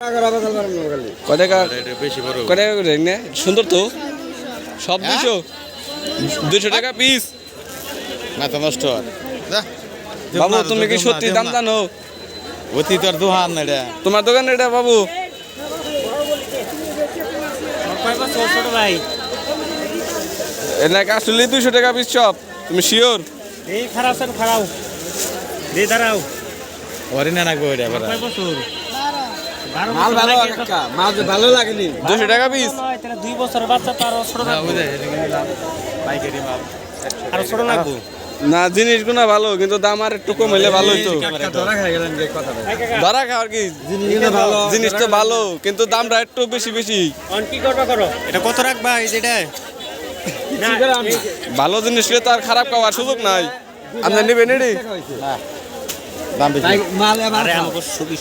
কয় টাকা? এটা বেশি বড় কয় টাকা করে নে? সুন্দর তো। সব দুশো দুশো টাকা পিস মাথা নষ্ট। হয় বাবু তুমি কি সত্যি দাম। জানো? অতি তোর এটা। তোমার দোকান এটা বাবু? ছোট ভাই এলাকা আসলে দুশো টাকা পিস সব তুমি শিওর এই খারাপ খারাপ। দিয়ে দাঁড়াও। ওরে না রাখব এটা মাল ভালো কাকা মাল যে ভালো লাগেনি। দুশো টাকা পিস তাহলে দুই বছরের বাচ্চা তো আরও ছোট হ্যাঁ, লাগবো? পাইকারি মাল। আরও ছোট লাগবো? না জিনিসগুলো ভালো কিন্তু দাম আর একটু কম হইলে ভালো হইতো। ধরা খাওয়ার কি। ভালো। জিনিস তো ভালো কিন্তু দামটা একটু বেশি বেশি। এটা কত রাখবা এই যেটা? ভালো জিনিস তো আর খারাপ খাওয়ার সুযোগ নাই। আপনি নেবেন এটি? দাম বেশি। মাল এবার আরে আমাকে ছবি